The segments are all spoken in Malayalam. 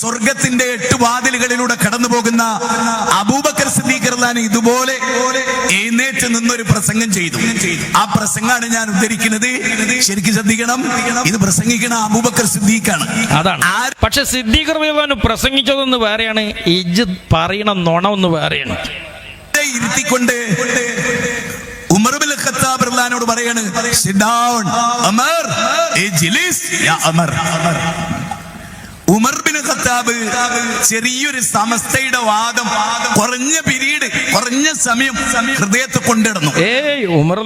സ്വർഗത്തിന്റെ എട്ട് വാതിലുകളിലൂടെ കടന്നു പോകുന്ന അബൂബക്കർ സിദ്ദീഖർലാൻ ഇതുപോലെ എഴുന്നേറ്റ് നിന്നൊരു പ്രസംഗം ചെയ്തു. ആ പ്രസംഗമാണ് ഞാൻ ഉദ്ധരിക്കുന്നത്. ശരിക്കും ശ്രദ്ധിക്കണം. ഇത് പ്രസംഗിക്കണം അബൂബക്കർ സിദ്ദീഖാണ്. അതാണ്. പക്ഷെ സിദ്ദീഖർ റളിയല്ലാഹു പ്രസംഗിച്ചതൊന്ന് വേറെയാണ്. ഇജ് പറയണ നുണ ഒന്ന് വേറെയാണ്. ഇരുത്തിക്കൊണ്ട് ഉമർ ബിൻ ഖത്താബ് പറയാണ് "Sit down, ഉമർ. ജിലിസ് യാ ഉമർ." ഖത്താബ് ചെറിയൊരു സമസ്തയുടെ വാദം കുറഞ്ഞ പിരീഡ് കുറഞ്ഞ സമയം ഹൃദയത്തെ കൊണ്ടിടുന്നു ഏയ് ഉമർ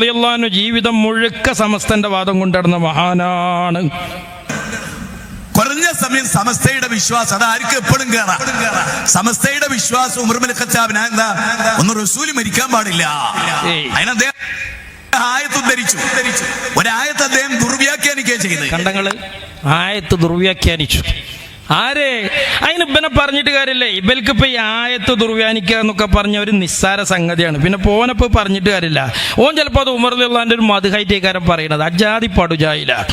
ജീവിതം മുഴുക്ക സമസ്തന്റെ വാദം കൊണ്ടിടുന്ന മഹാനാണ്. കുറഞ്ഞ സമയം സമസ്തയുടെ വിശ്വാസം അതാർക്കും എപ്പോഴും കേറാം. സമസ്തയുടെ വിശ്വാസം ഉമർ ബിൻ ഖത്താബിന് എന്താ ഒന്ന് റസൂൽ മരിക്കാൻ പാടില്ല. അതിനദ്ദേഹം അദ്ദേഹം ആയത്ത് ഉദ്ധരിച്ചു. ഒരായത്ത് അദ്ദേഹം ദുർവ്യാഖ്യാനിക്കുകയും ചെയ്ത് കണ്ടങ്ങൾ ആയത്ത് ദുർവ്യാഖ്യാനിച്ചു. ആരെ? അതിന് ഇബനെ പറഞ്ഞിട്ട് കാര്യമില്ല. ഇബൽക്ക് ഇപ്പൊ ഈ ആയത്ത് ദുർവ്യാനിക്കുക എന്നൊക്കെ പറഞ്ഞ ഒരു നിസ്സാര സംഗതിയാണ്. പിന്നെ പോനപ്പോ പറഞ്ഞിട്ട് കാര്യമില്ല. ഓൻ ചിലപ്പോൾ അത് ഉമർലുള്ളാന്റെ ഒരു മധുഹൈറ്റേക്കാരൻ പറയണത്. അജാതി പടുജായില്ല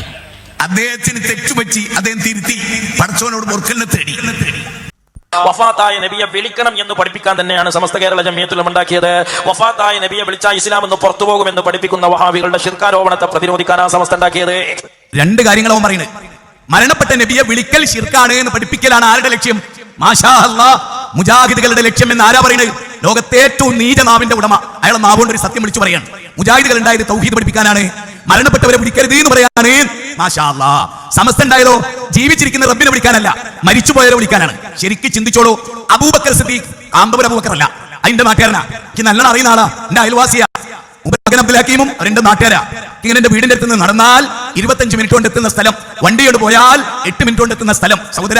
അദ്ദേഹത്തിന് തെറ്റുപറ്റി അദ്ദേഹം തിരുത്തി. പടച്ചവനോട് പൊറുക്കലിനെ തേടി. വഫാത്തായ നബിയെ വിളിക്കണം എന്ന് പഠിപ്പിക്കാൻ തന്നെയാണ് സമസ്ത കേരള ജമിയത്തുലം ഉണ്ടാക്കിയത് വഫാത്തായ നബിയെ വിളിച്ചാൽ ഇസ്ലാം എന്ന് പുറത്തു പോകുമെന്ന് പഠിപ്പിക്കുന്ന വഹാബികളുടെ ശിർക്കാരോപണത്തെ പ്രതിരോധിക്കാനാണ് സമസ്ത ഉണ്ടാക്കിയത്. രണ്ട് കാര്യങ്ങളും പറയുന്നത്. മരണപ്പെട്ട നബിയെ വിളിക്കൽ ശിർക്കാണ് എന്ന് പഠിപ്പിക്കലാണ് ആരുടെ ലക്ഷ്യം? മാഷാ മുജാഹിദുകളുടെ ലക്ഷ്യം എന്ന് ആരാ പറയുന്നത് ലോകത്തെ ഏറ്റവും നീച നാവിന്റെ ഉടമ. അയാളെ നാവുകൊണ്ട് ഒരു സത്യം വിളിച്ചു പറയാണ്. മുജാഹിദുകൾ ഉണ്ടായത് തൗഹീദ് പഠിപ്പിക്കാനാണ്. മരണപ്പെട്ടവരെ വിളിക്കരുത് എന്ന് പറയാണ്. സമസ്ത ഉണ്ടായതോ? ജീവിച്ചിരിക്കുന്ന റബ്ബിനെ വിളിക്കാനല്ല മരിച്ചുപോയവരെ വിളിക്കാനാണ്. ശരിക്കും ചിന്തിച്ചോളൂ. അബൂബക്കർ സിദ്ദീഖ് കാന്തപുര അബൂബക്കർ അല്ല. അതിന്റെ നാട്ടുകാരനാ. എനിക്ക് നല്ലോണം അറിയുന്ന ആളാ. എന്റെ അയൽവാസിയാ. അബ്ദുൽ ഹക്കീമും അവരുടെ നാട്ടുകാരാ. ഇങ്ങനെ എന്റെ വീടിന്റെ അടുത്ത് നിന്ന് നടന്നാൽ ഇരുപത്തഞ്ച് മിനിറ്റ് കൊണ്ട് എത്തുന്ന സ്ഥലം വണ്ടിയോട് പോയാൽ എട്ട് മിനിറ്റ് കൊണ്ട് എത്തുന്ന സ്ഥലം. സഹോദര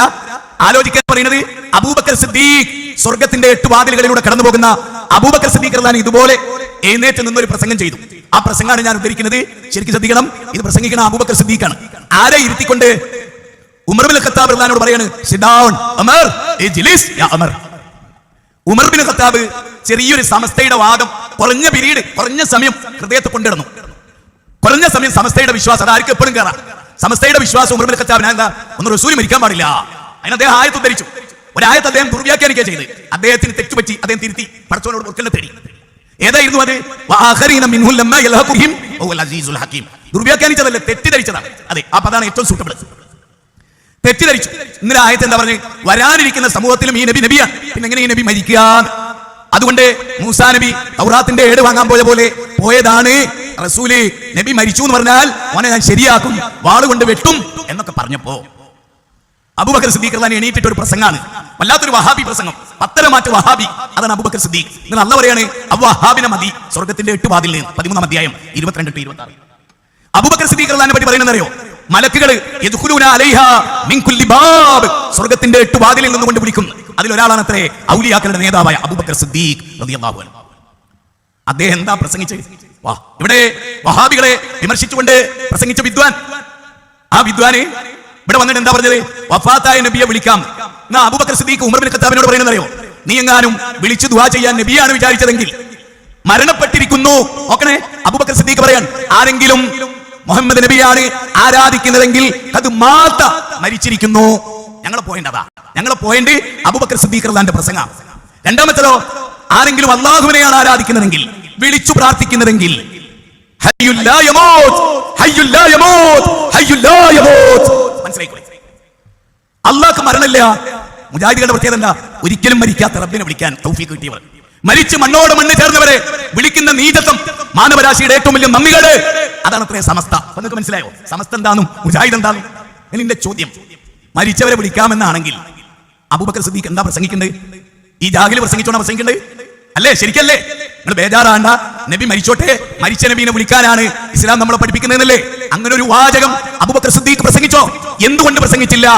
ആലോചിക്കാൻ പറയുന്നത് അബൂബക്കർ സിദ്ദീഖ് സ്വർഗത്തിന്റെ എട്ട് വാതിലുകളിലൂടെ കടന്നു പോകുന്ന അബൂബക്കർ സിദ്ദീഖ് അൻഹു ഇതുപോലെ എഴുന്നേറ്റ് നിന്നൊരു പ്രസംഗം ചെയ്തു. ആ പ്രസംഗമാണ് ഞാൻ ഉദ്ധരിക്കുന്നത്. ശരിക്കും ശ്രദ്ധിക്കണം ഇത് പ്രസംഗിക്കുന്ന അബൂബക്കർ സിദ്ദീഖാണ്. ആരെ ഇരുത്തിക്കൊണ്ട് ഉമർബിൻ ഖത്താബ് റളിയല്ലാഹു പറയാണ് "Sit അമർ. ഇജ്ലിസ്, യാ അമർ. ഉമർ ബിൻ ഖത്താബ് ചെറിയൊരു സമസ്തയുടെ വാദം കുറഞ്ഞ പിരീഡ് കുറഞ്ഞ സമയം ഹൃദയത്തെ കൊണ്ടിടുന്നു. കുറഞ്ഞ സമയം സമസ്തയുടെ വിശ്വാസം അത് എപ്പോഴും കയറാം സമസ്തയുടെ വിശ്വാസം ഉമർ കച്ചാവിനാ എന്താ ഒന്ന് റസൂൽ മരിക്കാൻ പാടില്ല. അതിന് അദ്ദേഹം ആയത്ത് ഉദ്ധരിച്ചു. ഒരായത്ത് അദ്ദേഹം ദുർവ്യാഖ്യാനിക്കുക ചെയ്ത് അദ്ദേഹത്തിന് തെറ്റുപറ്റി അദ്ദേഹം തിരുത്തി പടച്ചവനോട് ഒക്കെ തേടി. ഏതായിരുന്നു അത്? ദുർവ്യാഖ്യാനിച്ചതല്ല തെറ്റിദ്ധരിച്ചതാണ്. അതെ ആ അതാണ് ഏറ്റവും സൂട്ടബിൾ തെറ്റിദ്ധരിച്ചു. ഇന്നലെ ആയത്ത് എന്താ പറഞ്ഞു? വരാനിരിക്കുന്ന സമൂഹത്തിലും ഈ നബി നബിയാണ് പിന്നെ എങ്ങനെ ഈ നബി മരിക്കുക അതുകൊണ്ട് മൂസാ നബി തൗറാത്തിന്റെ ഏട് വാങ്ങാൻ പോയ പോലെ പോയതാണ്. റസൂൽ നബി മരിച്ചു എന്ന് പറഞ്ഞാൽ അവനെ ഞാൻ ശരിയാക്കും വാളുകൊണ്ട് വെട്ടും എന്നൊക്കെ പറഞ്ഞപ്പോ അബുബക്കർ സിദ്ദീഖ് തന്നെ എണീറ്റിട്ട് ഒരു പ്രസംഗമാണ്. വല്ലാത്തൊരു വഹാബി പ്രസംഗം. പത്തര മാറ്റ് വഹാബി. അതാണ് അബുബക്കർ സിദ്ദീഖ്. നിങ്ങൾ അല്ല പറയാണ്. അവഹാബിനെ മതി. സ്വർഗത്തിന്റെ എട്ട് വാതിൽ പതിമൂന്നാം അധ്യായം ഇരുപത്തിരണ്ട് ടു ഇരുപത്തി അബൂബക്കർ സിദ്ദീഖ് റളിയല്ലാഹുവിനെ പറ്റി പറയുന്നത് അറിയോ മലക്കുകൾ സ്വർഗത്തിന്റെ എട്ട് വാതിലിൽ നിന്നുകൊണ്ട് വിളിക്കും. അതിൽ ഒരാളാണ് അത്രേ ഔലിയാക്കളുടെ നേതാവായ അബൂബക്കർ സിദ്ദീഖ് അദ്ദേഹം എന്താ പ്രസംഗിച്ചത്? വാ ഇവിടെ വഹാബികളെ വിമർശിച്ചുകൊണ്ട് പ്രസംഗിച്ച വിദ്വാൻ. ആ വിദ്വാന് ഇവിടെ വന്നിട്ട് എന്താ പറഞ്ഞത്? വഫാത്തായ നബിയെ വിളിക്കാം. എന്നാ Abu Bakr Siddiq Umar bin ഖത്താബിനോട് പറയുന്നത് അറിയോ നീ എങ്ങാനും വിളിച്ചു ദുആ ചെയ്യാൻ നബിയാണ് വിചാരിച്ചതെങ്കിൽ മരണപ്പെട്ടിരിക്കുന്നു. നോക്കണേ അബൂബക്കർ സിദ്ദീഖ് പറയാൻ ആരെങ്കിലും മുഹമ്മദ് നബിയാണ് ആരാധിക്കുന്നതെങ്കിൽ അത് മാത്ത മരിച്ചിരിക്കുന്നു. ഞങ്ങളെ പോയിന്റ് ഞങ്ങളെ പോയിന്റ് അബൂബക്കർ സിദ്ദീഖർദാന്റെ പ്രസംഗ. രണ്ടാമത്തതോ ആരെങ്കിലും അള്ളാഹുവിനെയാണ് ആരാധിക്കുന്നതെങ്കിൽ വിളിച്ചു പ്രാർത്ഥിക്കുന്നതെങ്കിൽ അള്ളാഹ് മരണമില്ല. മുജാഹിദികളുടെ പ്രത്യേകത എന്താ? ഒരിക്കലും മരിക്കാത്ത റബ്ബിനെ വിളിക്കാൻ തൗഫീഖ് കിട്ടിയവർ. മരിച്ച് മണ്ണോട് മണ്ണ് ചേർന്നവരെ വിളിക്കുന്ന നീചത്വം മാനവരാശിയുടെ ഏറ്റവും വലിയ നന്ദികൾ അതാണ് അത്രയും സമസ്ത. നിങ്ങൾക്ക് മനസ്സിലായോ? സമസ്ത എന്താണ് മുജാഹിദ് എന്താണ് എന്നെ ചോദ്യം. മരിച്ചവരെ വിളിക്കാമെന്നാണെങ്കിൽ അബൂബക്കർ സിദ്ദീഖ് എന്താ പ്രസംഗിക്കണ്ടേ? ഈ ജാഹിൽ പ്രസംഗിച്ചോണ പ്രസംഗിക്കണ്ടേ? അല്ലേ? ശരിക്കല്ലേ? നിങ്ങൾ ബേജാറാണ്ട. നബി മരിച്ചോട്ടെ. മരിച്ച നബീനെ വിളിക്കാനാണ് ഇസ്ലാം നമ്മളെ പഠിപ്പിക്കുന്നതെന്നല്ലേ? അങ്ങനെ ഒരു വാചകം അബൂബക്കർ സിദ്ദീഖ് പ്രസംഗിച്ചോ? എന്തുകൊണ്ട് പ്രസംഗിച്ചില്ല?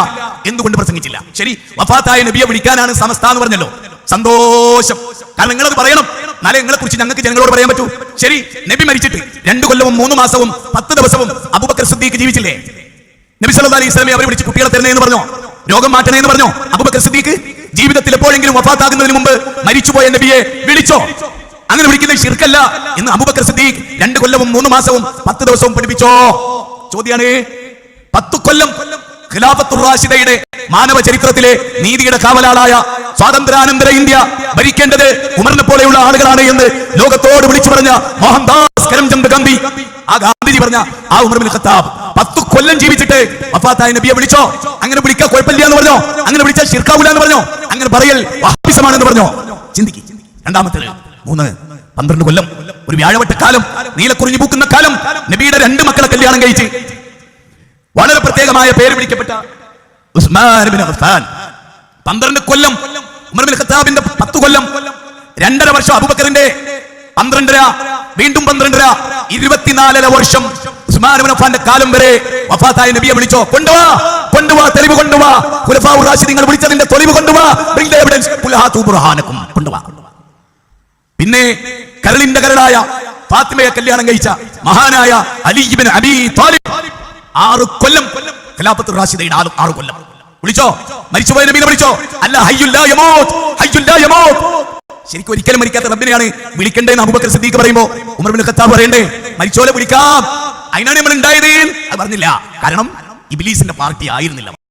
എന്തുകൊണ്ട് പ്രസംഗിച്ചില്ല? ശരി വഫാത്തായ നബിയെ വിളിക്കാനാണ് സമസ്ത എന്ന് പറഞ്ഞല്ലോ. സന്തോഷം. കാരണം നിങ്ങളത് പറയണം. നാളെ നിങ്ങളെ കുറിച്ച് ഞങ്ങൾക്ക് ജനങ്ങളോട് പറയാൻ പറ്റൂ. ശരി നബി മരിച്ചിട്ട് രണ്ടു കൊല്ലവും മൂന്ന് മാസവും പത്ത് ദിവസവും അബൂബക്കർ സിദ്ദീഖ് ജീവിച്ചില്ലേ? നബി സല്ലല്ലാഹു അലൈഹി വസല്ലം അവരെ വിളിച്ച് കുട്ടികളെ തരുന്നതെന്ന് പറഞ്ഞോ? രോഗം മാറ്റണേ എന്ന് പറഞ്ഞോ? അബുബക്കർ സിദ്ദീഖ് ജീവിതത്തിൽ എപ്പോഴെങ്കിലും വഫാത്താകുന്നതിന് മുമ്പ് മരിച്ചുപോയ നബിയെ വിളിച്ചോ? അങ്ങനെ വിളിക്കുന്നത് ശിർക്കല്ല എന്ന് അബുബക്കർ സിദ്ദീഖ് രണ്ട് കൊല്ലവും മൂന്ന് മാസവും പത്ത് ദിവസവും പഠിപ്പിച്ചോ? ചോദ്യാണ്. പത്തു കൊല്ലം ഖിലാഫത്തുറാഷിദയുടെ മാനവ ചരിത്രത്തിലെ നീതിയുടെ കാവലാളായ സ്വാതന്ത്ര്യാനന്തര ഇന്ത്യ ഭരിക്കേണ്ടത് ഉമറിനെ പോലെയുള്ള ആളുകളാണ് എന്ന് ലോകത്തോട് വിളിച്ചു പറഞ്ഞ മോഹൻദാസ് കരംചന്ദ് ഗാന്ധി. ആ ഗാന്ധിജി പറഞ്ഞ ആ ഉമർ ബിൻ ഖത്താബ്. പത്ത് കൊല്ലം ജീവിച്ചിട്ട് വഫാത്തായ നബിയെ വിളിച്ചോ? അങ്ങനെ വിളിക്കാൻ കുഴപ്പമില്ല എന്ന് പറഞ്ഞോ? അങ്ങനെ വിളിച്ചാൽ ശിർക്കാവൂല എന്ന് പറഞ്ഞോ? അങ്ങനെ പറയൽ വഹാബിസമാണെന്ന് പറഞ്ഞോ? ചിന്തിക്ക്. രണ്ടാമത്തേത്. മൂന്ന്. പന്ത്രണ്ട് കൊല്ലം. ഒരു വ്യാഴവട്ടക്കാലം നീലക്കുറിഞ്ഞു പൂക്കുന്ന കാലം. നബിയുടെ രണ്ട് മക്കളെ കല്യാണം കഴിച്ച്. വളരെ പ്രത്യേകമായ പേര് വിളിക്കപ്പെട്ട ഉസ്മാൻ ബിൻ അഫ്ഫാൻ. പന്ത്രണ്ട് കൊല്ലം ഉമർ ബിൻ ഖത്താബിന്റെ പത്ത് കൊല്ലം. രണ്ടര വർഷം അബൂബക്കറിന്റെ പന്ത്രണ്ടര വീണ്ടും പന്ത്രണ്ടര ഇരുപത്തിനാലര വർഷം ഉസ്മാൻ ബിൻ കാലം വരെ വഫാത്തായ നബിയെ വിളിച്ചോ കൊണ്ടുവാ കൊണ്ടുവാ തെളിവ് കൊണ്ടുവാ. ഖുലഫാഉ നിങ്ങൾ വിളിച്ചതിന്റെ തെളിവ് കൊണ്ടുവാ. Evidence. ഖുൽ ബുർഹാനക്കും. കൊണ്ടുവാ. പിന്നെ കരളിന്റെ കരളായ ഫാത്തിമയെ കല്യാണം കഴിച്ച മഹാനായ അലിബിൻ അബി താലിബ്. ആറ് കൊല്ലം ഖിലാഫത്ത് റാഷിദയുടെ ആറ് കൊല്ലം. വിളിച്ചോ? മരിച്ചുപോയ നബീനെ വിളിച്ചോ? അല്ല ഹയ്യുല്ലാ യമൂത്ത് ഹയ്യുല്ലാ യമൂത്ത്. ശരിക്കും ഒരിക്കലും മരിക്കാത്ത റബ്ബിനെയാണ് വിളിക്കണ്ടേ അബൂബക്കർ സിദ്ദീഖ് പറയുമ്പോ ഉമർ ബിൻ ഖത്താബ് പറയണ്ടേ? മരിച്ചോലെ വിളിക്കാം. അതിനാണ് നമ്മൾ ഉണ്ടായത്. അത് പറഞ്ഞില്ല. കാരണം ഇബിലീസിന്റെ പാർട്ടി ആയിരുന്നില്ല.